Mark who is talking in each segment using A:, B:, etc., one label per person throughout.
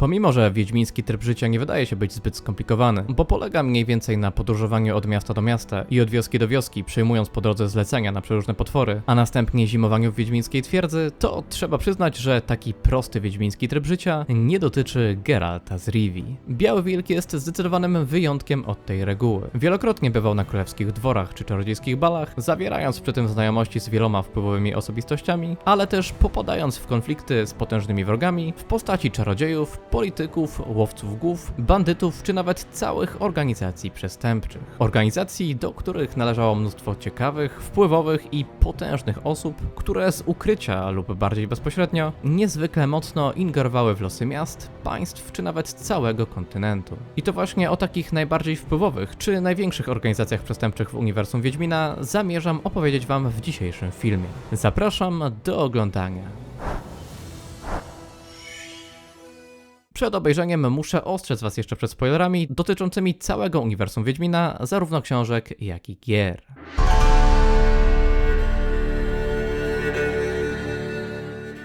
A: Pomimo, że wiedźmiński tryb życia nie wydaje się być zbyt skomplikowany, bo polega mniej więcej na podróżowaniu od miasta do miasta i od wioski do wioski, przyjmując po drodze zlecenia na przeróżne potwory, a następnie zimowaniu w wiedźmińskiej twierdzy, to trzeba przyznać, że taki prosty wiedźmiński tryb życia nie dotyczy Geralta z Rivii. Biały Wilk jest zdecydowanym wyjątkiem od tej reguły. Wielokrotnie bywał na królewskich dworach czy czarodziejskich balach, zawierając przy tym znajomości z wieloma wpływowymi osobistościami, ale też popadając w konflikty z potężnymi wrogami w postaci czarodziejów, polityków, łowców głów, bandytów czy nawet całych organizacji przestępczych. Organizacji, do których należało mnóstwo ciekawych, wpływowych i potężnych osób, które z ukrycia lub bardziej bezpośrednio niezwykle mocno ingerowały w losy miast, państw czy nawet całego kontynentu. I to właśnie o takich najbardziej wpływowych czy największych organizacjach przestępczych w uniwersum Wiedźmina zamierzam opowiedzieć Wam w dzisiejszym filmie. Zapraszam do oglądania. Przed obejrzeniem muszę ostrzec Was jeszcze przed spoilerami dotyczącymi całego uniwersum Wiedźmina, zarówno książek, jak i gier.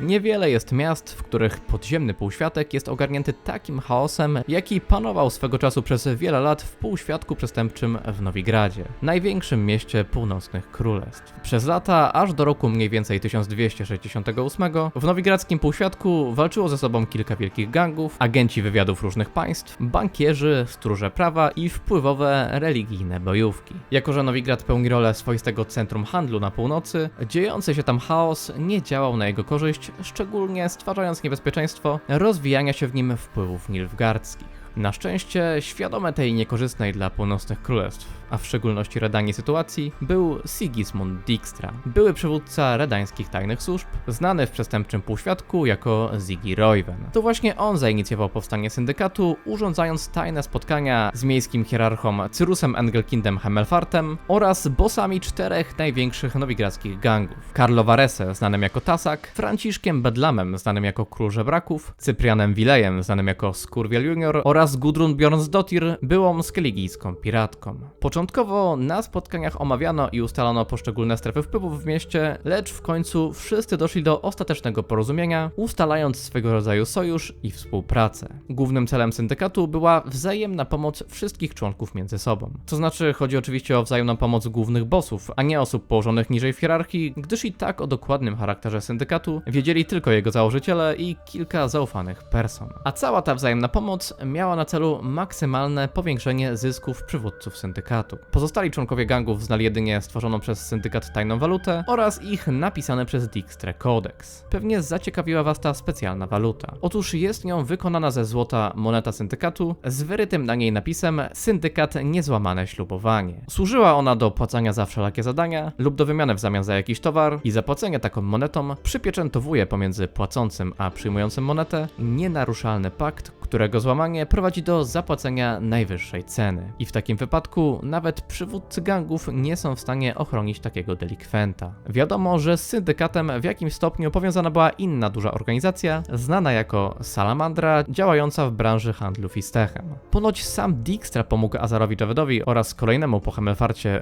A: Niewiele jest miast, w których podziemny półświatek jest ogarnięty takim chaosem, jaki panował swego czasu przez wiele lat w półświatku przestępczym w Nowigradzie, największym mieście północnych królestw. Przez lata, aż do roku mniej więcej 1268, w nowigradzkim półświatku walczyło ze sobą kilka wielkich gangów, agenci wywiadów różnych państw, bankierzy, stróże prawa i wpływowe religijne bojówki. Jako, że Nowigrad pełni rolę swoistego centrum handlu na północy, dziejący się tam chaos nie działał na jego korzyść, szczególnie stwarzając niebezpieczeństwo rozwijania się w nim wpływów nilfgardzkich. Na szczęście, świadome tej niekorzystnej dla północnych królestw, a w szczególności redaniej sytuacji, był Sigismund Dijkstra, były przywódca redańskich tajnych służb, znany w przestępczym półświadku jako Ziggy Royven. To właśnie on zainicjował powstanie syndykatu, urządzając tajne spotkania z miejskim hierarchą Cyrusem Engelkindem Hemelfartem oraz bossami czterech największych nowigradzkich gangów. Carlo Varese, znanym jako Tasak, Franciszkiem Bedlamem, znanym jako Król Żebraków, Cyprianem Wilejem, znanym jako Skurwiel Junior oraz Gudrun Bjornsdottir, byłą skeligijską piratką. Początkowo na spotkaniach omawiano i ustalano poszczególne strefy wpływów w mieście, lecz w końcu wszyscy doszli do ostatecznego porozumienia, ustalając swego rodzaju sojusz i współpracę. Głównym celem syndykatu była wzajemna pomoc wszystkich członków między sobą. To znaczy, chodzi oczywiście o wzajemną pomoc głównych bossów, a nie osób położonych niżej w hierarchii, gdyż i tak o dokładnym charakterze syndykatu wiedzieli tylko jego założyciele i kilka zaufanych person. A cała ta wzajemna pomoc miała na celu maksymalne powiększenie zysków przywódców syndykatu. Pozostali członkowie gangów znali jedynie stworzoną przez syndykat tajną walutę oraz ich napisane przez Dijkstrę kodeks. Pewnie zaciekawiła was ta specjalna waluta. Otóż jest nią wykonana ze złota moneta syndykatu z wyrytym na niej napisem Syndykat Niezłamane Ślubowanie. Służyła ona do płacenia za wszelakie zadania lub do wymiany w zamian za jakiś towar i zapłacenie taką monetą przypieczętowuje pomiędzy płacącym a przyjmującym monetę nienaruszalny pakt, którego złamanie prowadzi do zapłacenia najwyższej ceny. I w takim wypadku nawet przywódcy gangów nie są w stanie ochronić takiego delikwenta. Wiadomo, że z syndykatem w jakimś stopniu powiązana była inna duża organizacja, znana jako Salamandra, działająca w branży handlu fistechem. Ponoć sam Dijkstra pomógł Azarowi Javedowi oraz kolejnemu po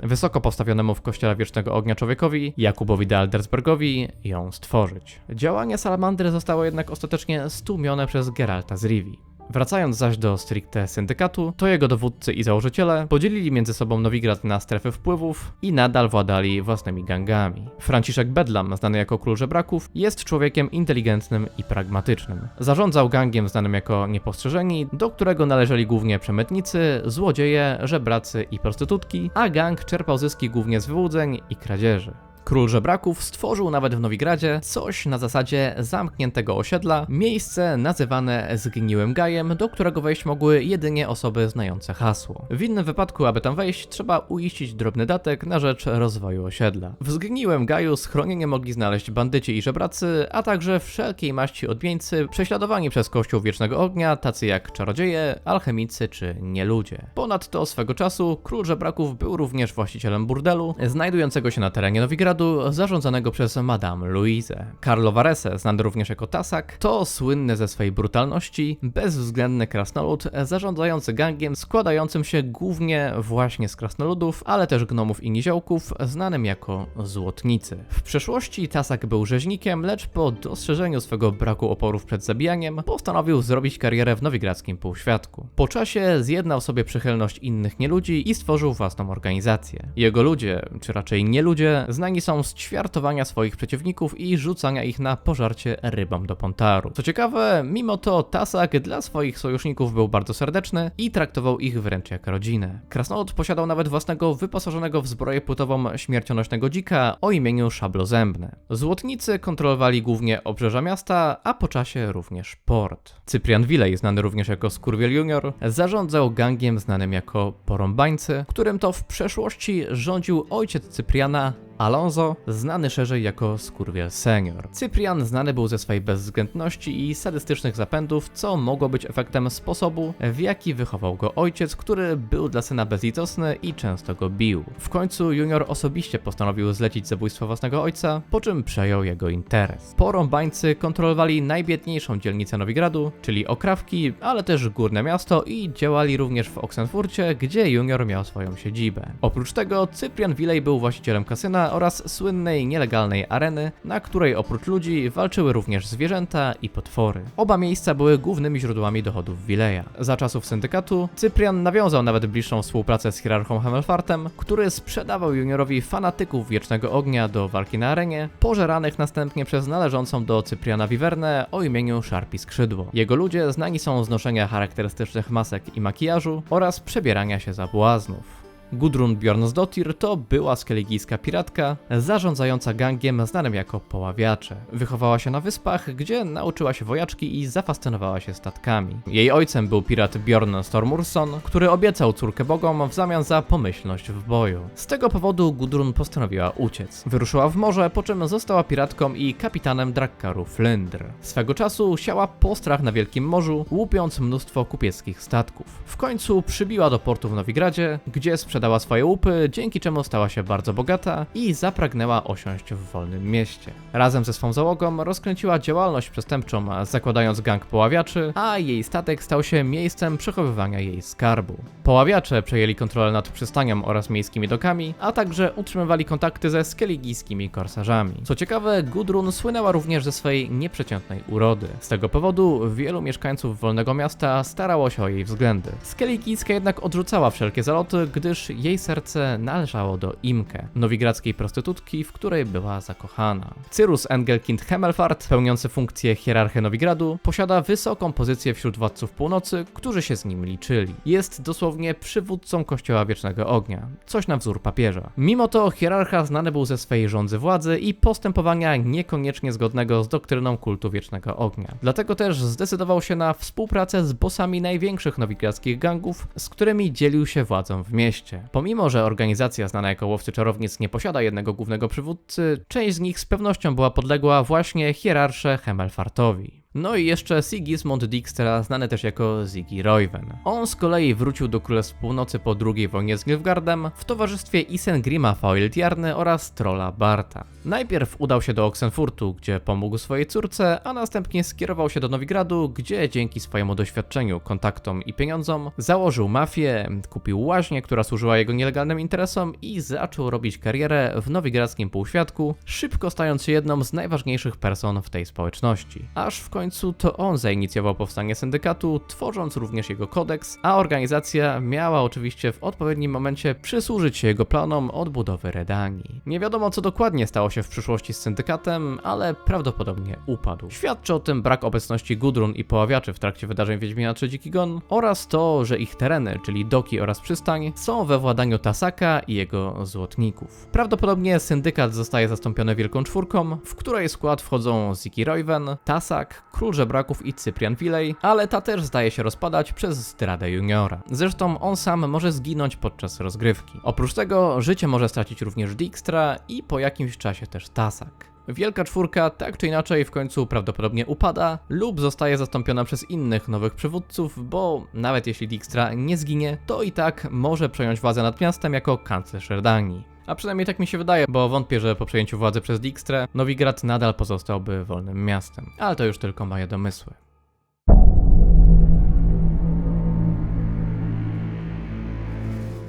A: wysoko postawionemu w kościele Wiecznego Ognia człowiekowi, Jakubowi de Aldersbergowi, ją stworzyć. Działania Salamandry zostało jednak ostatecznie stłumione przez Geralta z Rivii. Wracając zaś do stricte syndykatu, to jego dowódcy i założyciele podzielili między sobą Nowigrad na strefy wpływów i nadal władali własnymi gangami. Franciszek Bedlam, znany jako król żebraków, jest człowiekiem inteligentnym i pragmatycznym. Zarządzał gangiem znanym jako Niepostrzeżeni, do którego należeli głównie przemytnicy, złodzieje, żebracy i prostytutki, a gang czerpał zyski głównie z wyłudzeń i kradzieży. Król żebraków stworzył nawet w Nowigradzie coś na zasadzie zamkniętego osiedla, miejsce nazywane zgniłym gajem, do którego wejść mogły jedynie osoby znające hasło. W innym wypadku, aby tam wejść, trzeba uiścić drobny datek na rzecz rozwoju osiedla. W zgniłym gaju schronienie mogli znaleźć bandyci i żebracy, a także wszelkiej maści odmieńcy prześladowani przez Kościół Wiecznego Ognia, tacy jak czarodzieje, alchemicy czy nieludzie. Ponadto swego czasu król żebraków był również właścicielem burdelu, znajdującego się na terenie Nowigradu, Zarządzanego przez Madame Louise. Carlo Varese, znany również jako Tasak, to słynny ze swej brutalności, bezwzględny krasnolud zarządzający gangiem składającym się głównie właśnie z krasnoludów, ale też gnomów i niziołków, znanym jako Złotnicy. W przeszłości Tasak był rzeźnikiem, lecz po dostrzeżeniu swego braku oporów przed zabijaniem, postanowił zrobić karierę w nowigradzkim półświatku. Po czasie zjednał sobie przychylność innych nieludzi i stworzył własną organizację. Jego ludzie, czy raczej nie ludzie, znani są z ćwiartowania swoich przeciwników i rzucania ich na pożarcie rybom do pontaru. Co ciekawe, mimo to Tasak dla swoich sojuszników był bardzo serdeczny i traktował ich wręcz jak rodzinę. Krasnolud posiadał nawet własnego wyposażonego w zbroję płytową śmiercionośnego dzika o imieniu Szablozębny. Złotnicy kontrolowali głównie obrzeża miasta, a po czasie również port. Cyprian Willey, znany również jako Skurwiel Junior, zarządzał gangiem znanym jako Porąbańcy, którym to w przeszłości rządził ojciec Cypriana, Alonso, znany szerzej jako Skurwiel Senior. Cyprian znany był ze swojej bezwzględności i sadystycznych zapędów, co mogło być efektem sposobu, w jaki wychował go ojciec, który był dla syna bezlitosny i często go bił. W końcu Junior osobiście postanowił zlecić zabójstwo własnego ojca, po czym przejął jego interes. Porąbańcy kontrolowali najbiedniejszą dzielnicę Nowigradu, czyli Okrawki, ale też Górne Miasto i działali również w Oxenfurcie, gdzie Junior miał swoją siedzibę. Oprócz tego Cyprian Willey był właścicielem kasyna oraz słynnej nielegalnej areny, na której oprócz ludzi walczyły również zwierzęta i potwory. Oba miejsca były głównymi źródłami dochodów Wileja. Za czasów syndykatu Cyprian nawiązał nawet bliższą współpracę z hierarchą Hemelfartem, który sprzedawał juniorowi fanatyków Wiecznego Ognia do walki na arenie, pożeranych następnie przez należącą do Cypriana Wiwernę o imieniu Szarpi Skrzydło. Jego ludzie znani są z noszenia charakterystycznych masek i makijażu oraz przebierania się za błaznów. Gudrun Bjornsdottir to była skeligijska piratka zarządzająca gangiem znanym jako poławiacze. Wychowała się na wyspach, gdzie nauczyła się wojaczki i zafascynowała się statkami. Jej ojcem był pirat Bjorn Stormurson, który obiecał córkę bogom w zamian za pomyślność w boju. Z tego powodu Gudrun postanowiła uciec. Wyruszyła w morze, po czym została piratką i kapitanem Drakkaru Flyndr. Swego czasu siała postrach na Wielkim Morzu, łupiąc mnóstwo kupieckich statków. W końcu przybiła do portu w Nowigradzie, gdzie sprzedała sprzedała swoje łupy, dzięki czemu stała się bardzo bogata i zapragnęła osiąść w wolnym mieście. Razem ze swą załogą rozkręciła działalność przestępczą, zakładając gang poławiaczy, a jej statek stał się miejscem przechowywania jej skarbu. Poławiacze przejęli kontrolę nad przystanią oraz miejskimi dokami, a także utrzymywali kontakty ze skeligijskimi korsarzami. Co ciekawe, Gudrun słynęła również ze swojej nieprzeciętnej urody. Z tego powodu wielu mieszkańców Wolnego Miasta starało się o jej względy. Skeligijska jednak odrzucała wszelkie zaloty, gdyż jej serce należało do Imke, nowigradzkiej prostytutki, w której była zakochana. Cyrus Engelkind Hemelfart, pełniący funkcję hierarchy Nowigradu, posiada wysoką pozycję wśród władców północy, którzy się z nim liczyli. Jest dosłownie przywódcą Kościoła Wiecznego Ognia, coś na wzór papieża. Mimo to hierarcha znany był ze swej rządzy władzy i postępowania niekoniecznie zgodnego z doktryną kultu Wiecznego Ognia. Dlatego też zdecydował się na współpracę z bossami największych nowigradzkich gangów, z którymi dzielił się władzą w mieście. Pomimo, że organizacja znana jako Łowcy Czarownic nie posiada jednego głównego przywódcy, część z nich z pewnością była podległa właśnie hierarsze Hemelfartowi. No i jeszcze Sigismund Dijkstra, znany też jako Ziggy Royven. On z kolei wrócił do Królestw Północy po II wojnie z Nilfgaardem w towarzystwie Isengrima Faoiltjarny oraz Trolla Barta. Najpierw udał się do Oxenfurtu, gdzie pomógł swojej córce, a następnie skierował się do Nowigradu, gdzie dzięki swojemu doświadczeniu, kontaktom i pieniądzom założył mafię, kupił łaźnię, która służyła jego nielegalnym interesom i zaczął robić karierę w nowigradzkim półświatku, szybko stając się jedną z najważniejszych person w tej społeczności. Aż w końcu to on zainicjował powstanie syndykatu, tworząc również jego kodeks, a organizacja miała oczywiście w odpowiednim momencie przysłużyć się jego planom odbudowy Redanii. Nie wiadomo co dokładnie stało się w przyszłości z syndykatem, ale prawdopodobnie upadł. Świadczy o tym brak obecności Gudrun i poławiaczy w trakcie wydarzeń Wiedźmina 3 Dziki Gon oraz to, że ich tereny, czyli doki oraz przystań, są we władaniu Tasaka i jego złotników. Prawdopodobnie syndykat zostaje zastąpiony Wielką Czwórką, w której skład wchodzą Ziki Royven, Tasak, Król Żebraków i Cyprian Willey, ale ta też zdaje się rozpadać przez zdradę juniora. Zresztą on sam może zginąć podczas rozgrywki. Oprócz tego życie może stracić również Dijkstra i po jakimś czasie też Tasak. Wielka czwórka tak czy inaczej w końcu prawdopodobnie upada lub zostaje zastąpiona przez innych nowych przywódców, bo nawet jeśli Dijkstra nie zginie, to i tak może przejąć władzę nad miastem jako kanclerz Redanii. A przynajmniej tak mi się wydaje, bo wątpię, że po przejęciu władzy przez Dijkstrę Nowigrad nadal pozostałby wolnym miastem. Ale to już tylko moje domysły.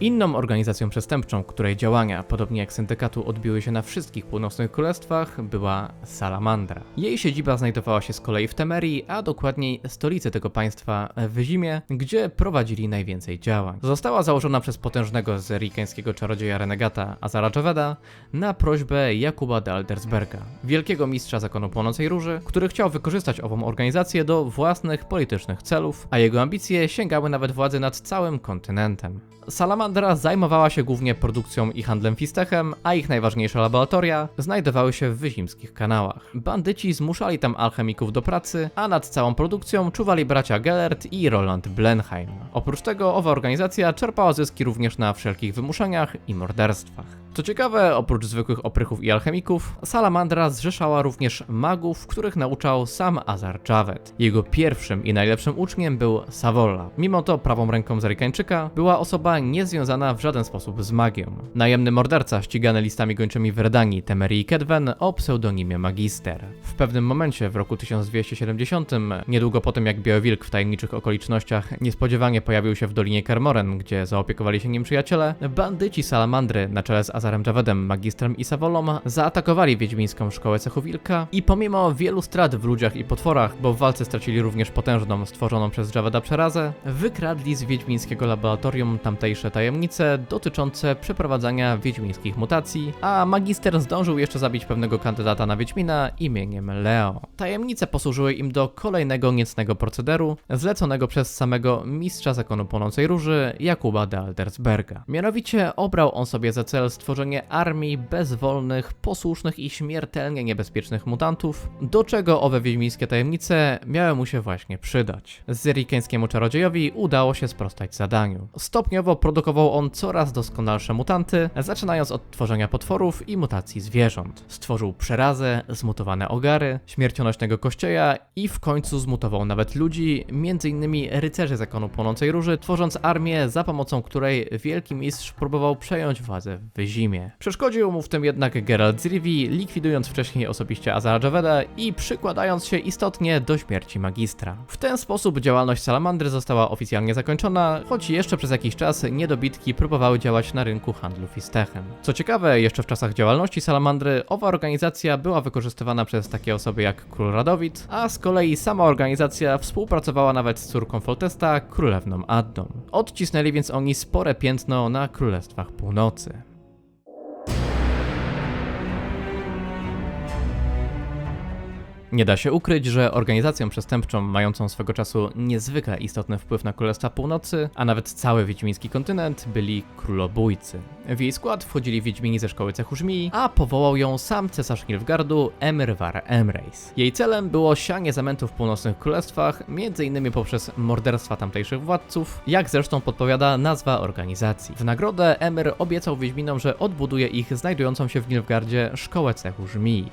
A: Inną organizacją przestępczą, której działania, podobnie jak syndykatu, odbiły się na wszystkich północnych królestwach, była Salamandra. Jej siedziba znajdowała się z kolei w Temerii, a dokładniej stolicy tego państwa w Zimie, gdzie prowadzili najwięcej działań. Została założona przez potężnego zerikeńskiego czarodzieja renegata Azara Javeda na prośbę Jakuba de Aldersberga, wielkiego mistrza zakonu Płonącej Róży, który chciał wykorzystać ową organizację do własnych politycznych celów, a jego ambicje sięgały nawet władzy nad całym kontynentem. Salamandra zajmowała się głównie produkcją i handlem fistechem, a ich najważniejsze laboratoria znajdowały się w wyzimskich kanałach. Bandyci zmuszali tam alchemików do pracy, a nad całą produkcją czuwali bracia Gellert i Roland Blenheim. Oprócz tego owa organizacja czerpała zyski również na wszelkich wymuszeniach i morderstwach. Co ciekawe, oprócz zwykłych oprychów i alchemików, Salamandra zrzeszała również magów, których nauczał sam Azar Javed. Jego pierwszym i najlepszym uczniem był Savolla. Mimo to prawą ręką Zarykańczyka była osoba niezwiązana w żaden sposób z magią. Najemny morderca ścigany listami gończymi w Redanii, Temerii Kedwen o pseudonimie Magister. W pewnym momencie w roku 1270, niedługo po tym jak Biały Wilk w tajemniczych okolicznościach niespodziewanie pojawił się w Dolinie Kermoren, gdzie zaopiekowali się nim przyjaciele, bandyci Salamandry na czele z Azarem Javedem, Magistrem i Savolą zaatakowali Wiedźmińską Szkołę Cechu Wilka i pomimo wielu strat w ludziach i potworach, bo w walce stracili również potężną, stworzoną przez Javeda przerazę, wykradli z wiedźmińskiego laboratorium tamtejsze tajemnice dotyczące przeprowadzania wiedźmińskich mutacji, a Magister zdążył jeszcze zabić pewnego kandydata na Wiedźmina imieniem Leo. Tajemnice posłużyły im do kolejnego niecnego procederu, zleconego przez samego mistrza zakonu Płonącej Róży, Jakuba de Aldersberga. Mianowicie obrał on sobie za cel stworzenie armii bezwolnych, posłusznych i śmiertelnie niebezpiecznych mutantów, do czego owe wiedźmińskie tajemnice miały mu się właśnie przydać. Zerikeńskiemu czarodziejowi udało się sprostać zadaniu. Stopniowo produkował on coraz doskonalsze mutanty, zaczynając od tworzenia potworów i mutacji zwierząt. Stworzył przerazę, zmutowane ogary, śmiercionośnego kościeja i w końcu zmutował nawet ludzi, m.in. rycerzy zakonu Płonącej Róży, tworząc armię, za pomocą której wielki mistrz próbował przejąć władzę w Wyzimie. Przeszkodził mu w tym jednak Geralt z likwidując wcześniej osobiście Azara Javeda i przykładając się istotnie do śmierci magistra. W ten sposób działalność Salamandry została oficjalnie zakończona, choć jeszcze przez jakiś czas próbowały działać na rynku handlu fistechem. Co ciekawe, jeszcze w czasach działalności Salamandry owa organizacja była wykorzystywana przez takie osoby jak król Radowid, a z kolei sama organizacja współpracowała nawet z córką Foltesta, królewną Addą. Odcisnęli więc oni spore piętno na królestwach północy. Nie da się ukryć, że organizacją przestępczą mającą swego czasu niezwykle istotny wpływ na Królestwa Północy, a nawet cały wiedźmiński kontynent, byli królobójcy. W jej skład wchodzili wiedźmini ze szkoły cechu a powołał ją sam cesarz Nilfgardu Emir Var Emreis. Jej celem było sianie zamętów w północnych królestwach, m.in. poprzez morderstwa tamtejszych władców, jak zresztą podpowiada nazwa organizacji. W nagrodę Emir obiecał wiedźminom, że odbuduje ich znajdującą się w Nilfgardzie szkołę cechu.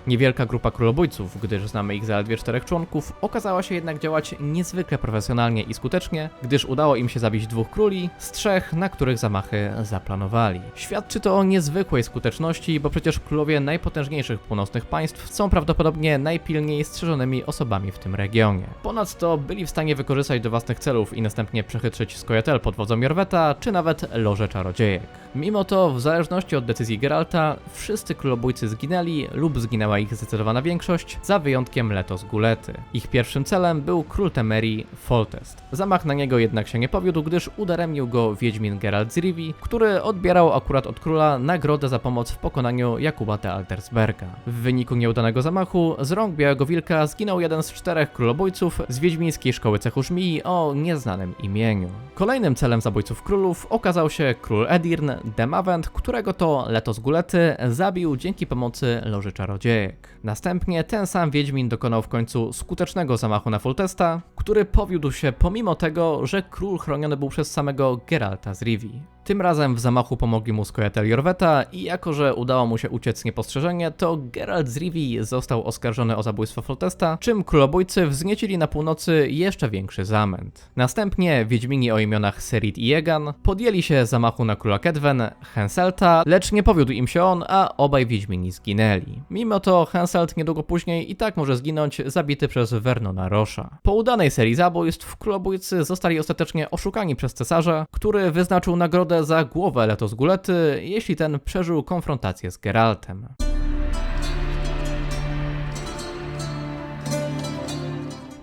A: Niewielka grupa królobójców, gdyż znamy ich zaledwie czterech członków, okazała się jednak działać niezwykle profesjonalnie i skutecznie, gdyż udało im się zabić dwóch króli z trzech, na których zamachy zaplanowali. Świadczy to o niezwykłej skuteczności, bo przecież królowie najpotężniejszych północnych państw są prawdopodobnie najpilniej strzeżonymi osobami w tym regionie. Ponadto byli w stanie wykorzystać do własnych celów i następnie przechytrzyć Skojatel pod wodzą Jorweta, czy nawet Loże Czarodziejek. Mimo to, w zależności od decyzji Geralta, wszyscy królobójcy zginęli lub zginęła ich zdecydowana większość, za wyjątkiem Letos Gulety. Ich pierwszym celem był król Temerii, Foltest. Zamach na niego jednak się nie powiódł, gdyż udaremnił go Wiedźmin Geralt z który odbierał akurat od króla nagrodę za pomoc w pokonaniu Jakuba de Altersberga. W wyniku nieudanego zamachu z rąk Białego Wilka zginął jeden z czterech królobójców z wiedźmińskiej szkoły cechu żmii o nieznanym imieniu. Kolejnym celem zabójców królów okazał się król Edirn, Demavent, którego to Letos Gulety zabił dzięki pomocy Loży Czarodziejek. Następnie ten sam Wiedźmin dokonał w końcu skutecznego zamachu na Foltesta, który powiódł się pomimo tego, że król chroniony był przez samego Geralta z Rivii. Tym razem w zamachu pomogli mu skojatel Jorweta i jako, że udało mu się uciec niepostrzeżenie, to Geralt z został oskarżony o zabójstwo Foltesta, czym królobójcy wzniecili na północy jeszcze większy zamęt. Następnie Wiedźmini o imionach Serit i Egan podjęli się zamachu na króla Kedwen, Henselta, lecz nie powiódł im się on, a obaj Wiedźmini zginęli. Mimo to Henselt niedługo później i tak może zginąć zabity przez Vernona Rosza. Po udanej serii zabójstw królobójcy zostali ostatecznie oszukani przez cesarza, który wyznaczył nagrodę za głowę Letos Gulety, jeśli ten przeżył konfrontację z Geraltem.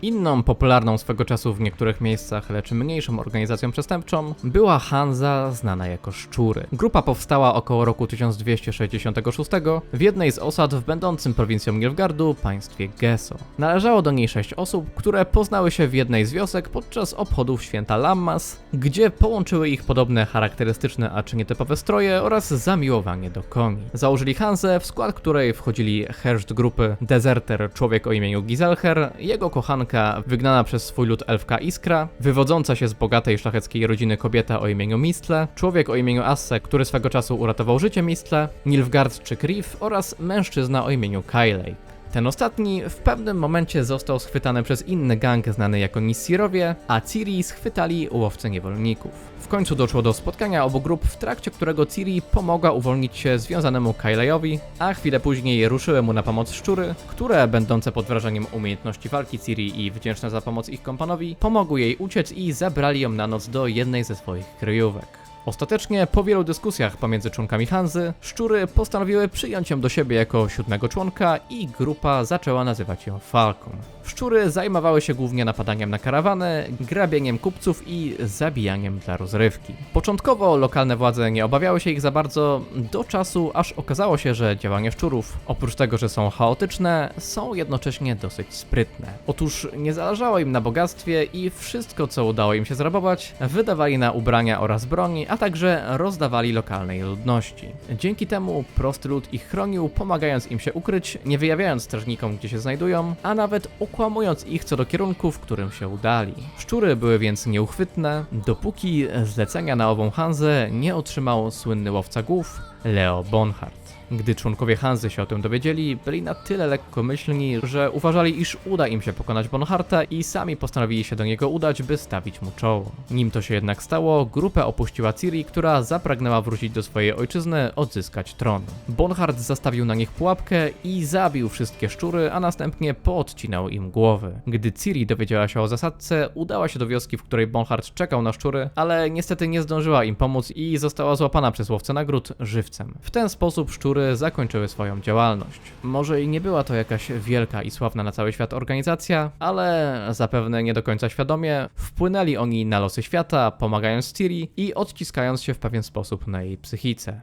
A: Inną popularną swego czasu w niektórych miejscach, lecz mniejszą organizacją przestępczą była Hanza znana jako Szczury. Grupa powstała około roku 1266 w jednej z osad w będącym prowincją Nilfgardu państwie Gesso. Należało do niej sześć osób, które poznały się w jednej z wiosek podczas obchodów święta Lammas, gdzie połączyły ich podobne charakterystyczne, a czy nietypowe stroje oraz zamiłowanie do koni. Założyli Hanzę, w skład której wchodzili herszt grupy Deserter, człowiek o imieniu Giselher, jego kochanka wygnana przez swój lud elfka Iskra, wywodząca się z bogatej szlacheckiej rodziny kobieta o imieniu Mistle, człowiek o imieniu Asse, który swego czasu uratował życie Mistle, Nilfgaardczyk Riff oraz mężczyzna o imieniu Kylake. Ten ostatni w pewnym momencie został schwytany przez inny gang znany jako Nissirowie, a Ciri schwytali łowcy niewolników. W końcu doszło do spotkania obu grup, w trakcie którego Ciri pomogła uwolnić się związanemu Kylejowi, a chwilę później ruszyły mu na pomoc szczury, które, będące pod wrażeniem umiejętności walki Ciri i wdzięczne za pomoc ich kompanowi, pomogły jej uciec i zabrali ją na noc do jednej ze swoich kryjówek. Ostatecznie, po wielu dyskusjach pomiędzy członkami Hanzy, szczury postanowiły przyjąć ją do siebie jako siódmego członka i grupa zaczęła nazywać ją Falką. Szczury zajmowały się głównie napadaniem na karawany, grabieniem kupców i zabijaniem dla rozrywki. Początkowo lokalne władze nie obawiały się ich za bardzo, do czasu aż okazało się, że działania szczurów, oprócz tego, że są chaotyczne, są jednocześnie dosyć sprytne. Otóż nie zależało im na bogactwie i wszystko, co udało im się zrabować, wydawali na ubrania oraz broni, a także rozdawali lokalnej ludności. Dzięki temu prosty lud ich chronił, pomagając im się ukryć, nie wyjawiając strażnikom, gdzie się znajdują, a nawet okłamując ich co do kierunku, w którym się udali. Szczury były więc nieuchwytne, dopóki zlecenia na ową Hanzę nie otrzymał słynny łowca głów Leo Bonhart. Gdy członkowie Hanzy się o tym dowiedzieli, byli na tyle lekkomyślni, że uważali, iż uda im się pokonać Bonharta i sami postanowili się do niego udać, by stawić mu czoło. Nim to się jednak stało, grupę opuściła Ciri, która zapragnęła wrócić do swojej ojczyzny, odzyskać tron. Bonhart zastawił na nich pułapkę i zabił wszystkie szczury, a następnie poodcinał im głowy. Gdy Ciri dowiedziała się o zasadce, udała się do wioski, w której Bonhart czekał na szczury, ale niestety nie zdążyła im pomóc i została złapana przez łowcę nagród żywcem. W ten sposób szczury zakończyły swoją działalność. Może i nie była to jakaś wielka i sławna na cały świat organizacja, ale zapewne nie do końca świadomie wpłynęli oni na losy świata, pomagając Ciri i odciskając się w pewien sposób na jej psychice.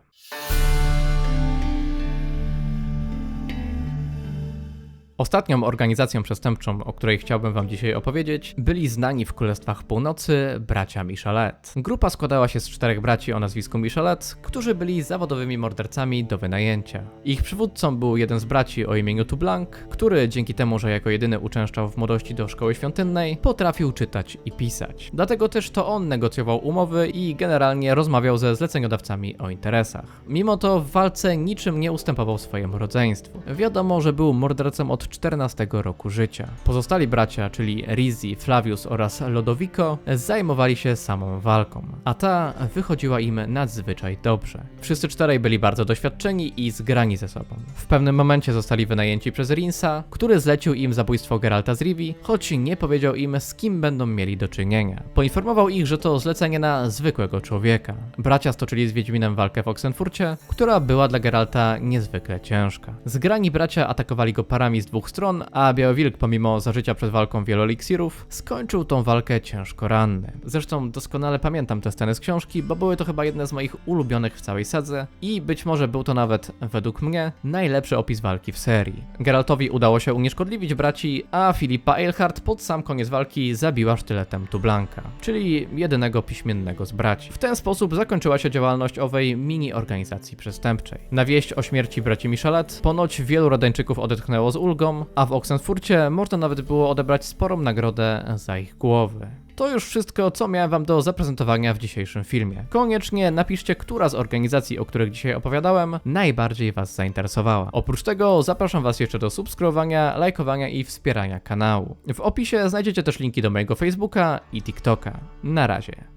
A: Ostatnią organizacją przestępczą, o której chciałbym wam dzisiaj opowiedzieć, byli znani w Królestwach Północy bracia Michelet. Grupa składała się z czterech braci o nazwisku Michelet, którzy byli zawodowymi mordercami do wynajęcia. Ich przywódcą był jeden z braci o imieniu Tublanc, który dzięki temu, że jako jedyny uczęszczał w młodości do szkoły świątynnej, potrafił czytać i pisać. Dlatego też to on negocjował umowy i generalnie rozmawiał ze zleceniodawcami o interesach. Mimo to w walce niczym nie ustępował swojemu rodzeństwu. Wiadomo, że był mordercą od 14 roku życia. Pozostali bracia, czyli Rizzi, Flavius oraz Lodovico, zajmowali się samą walką, a ta wychodziła im nadzwyczaj dobrze. Wszyscy czterej byli bardzo doświadczeni i zgrani ze sobą. W pewnym momencie zostali wynajęci przez Rinsa, który zlecił im zabójstwo Geralta z Rivi, choć nie powiedział im z kim będą mieli do czynienia. Poinformował ich, że to zlecenie na zwykłego człowieka. Bracia stoczyli z Wiedźminem walkę w Oxenfurcie, która była dla Geralta niezwykle ciężka. Zgrani bracia atakowali go parami z dwóch stron, a Białowilk pomimo zażycia przed walką wielu eliksirów, skończył tą walkę ciężko ranny. Zresztą doskonale pamiętam te sceny z książki, bo były to chyba jedne z moich ulubionych w całej sadze i być może był to nawet, według mnie, najlepszy opis walki w serii. Geraltowi udało się unieszkodliwić braci, a Filipa Eilhart pod sam koniec walki zabiła sztyletem Tublanka, czyli jedynego piśmiennego z braci. W ten sposób zakończyła się działalność owej mini organizacji przestępczej. Na wieść o śmierci braci Michelet ponoć wielu Radańczyków odetchnęło z ulgą, a w Oxenfurcie można nawet było odebrać sporą nagrodę za ich głowy. To już wszystko, co miałem wam do zaprezentowania w dzisiejszym filmie. Koniecznie napiszcie, która z organizacji, o których dzisiaj opowiadałem, najbardziej was zainteresowała. Oprócz tego zapraszam was jeszcze do subskrybowania, lajkowania i wspierania kanału. W opisie znajdziecie też linki do mojego Facebooka i TikToka. Na razie.